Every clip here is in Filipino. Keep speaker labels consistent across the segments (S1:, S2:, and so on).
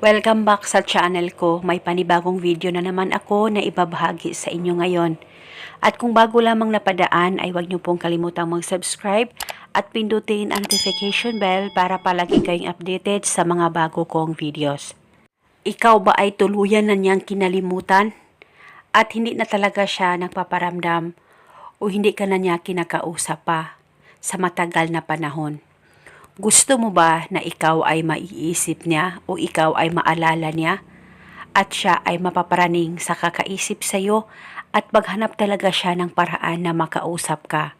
S1: Welcome back sa channel ko. May panibagong video na naman ako na ibabahagi sa inyo ngayon. At kung bago lamang napadaan ay huwag niyo pong kalimutang mag-subscribe at pindutin ang notification bell para palagi kayong updated sa mga bago kong videos. Ikaw ba ay tuluyan na niyang kinalimutan? At hindi na talaga siya nagpaparamdam o hindi ka na niya kinakausap pa sa matagal na panahon? Gusto mo ba na ikaw ay maiisip niya o ikaw ay maalala niya? At siya ay mapaparaning sa kakaisip sa iyo at maghanap talaga siya ng paraan na makausap ka.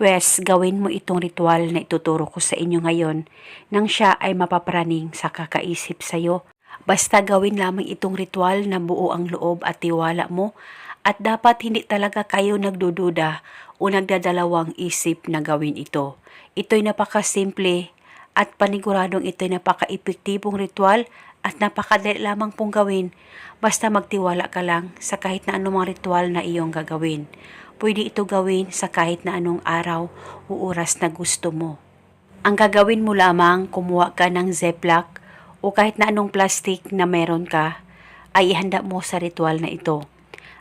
S1: Pwes gawin mo itong ritual na ituturo ko sa inyo ngayon nang siya ay mapaparaning sa kakaisip sa iyo. Basta gawin lamang itong ritual na buo ang loob at tiwala mo at dapat hindi talaga kayo nagdududa o nagdadalawang isip na gawin ito. Ito'y napakasimple at paniguradong ito'y napaka-epektibong ritual at napakadali lamang pong gawin basta magtiwala ka lang sa kahit na anumang ritual na iyong gagawin. Pwede ito gawin sa kahit na anong araw o oras na gusto mo. Ang gagawin mo lamang, kumuha ka ng Ziploc o kahit na anong plastic na meron ka, ay ihanda mo sa ritual na ito.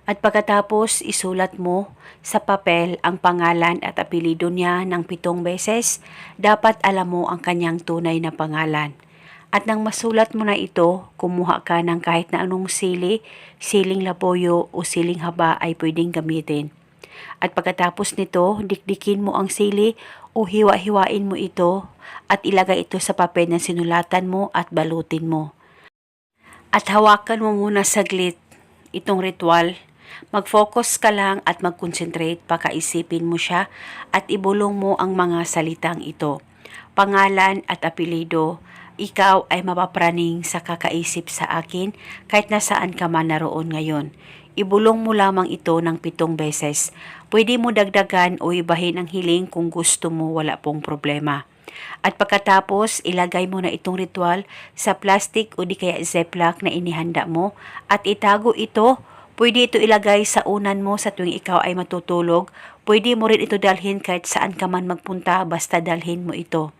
S1: At pagkatapos, isulat mo sa papel ang pangalan at apelido niya ng pitong beses, dapat alam mo ang kanyang tunay na pangalan. At nang masulat mo na ito, kumuha ka ng kahit na anong sili, siling laboyo o siling haba ay pwedeng gamitin. At pagkatapos nito, dikdikin mo ang sili o hiwa-hiwain mo ito at ilagay ito sa papel na sinulatan mo at balutin mo. At hawakan mo muna saglit itong ritual. Mag-focus ka lang at mag-concentrate pakaisipin mo siya at ibulong mo ang mga salitang ito. Pangalan at apelido, ikaw ay mapapraning sa kakaisip sa akin kahit nasaan ka man naroon ngayon. Ibulong mo lamang ito ng pitong beses. Pwede mo dagdagan o ibahin ang hiling kung gusto mo wala pong problema. At pagkatapos, ilagay mo na itong ritual sa plastic o di kaya ziploc na inihanda mo at itago ito. Pwede ito ilagay sa unan mo sa tuwing ikaw ay matutulog. Pwede mo rin ito dalhin kahit saan ka man magpunta basta dalhin mo ito.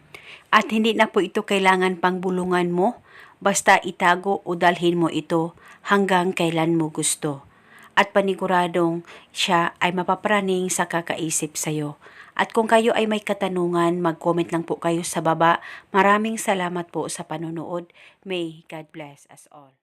S1: At hindi na po ito kailangan pang bulungan mo, basta itago o dalhin mo ito hanggang kailan mo gusto. At paniguradong siya ay mapapraning sa kakaisip sa'yo. At kung kayo ay may katanungan, mag-comment lang po kayo sa baba. Maraming salamat po sa panonood. May God bless us all.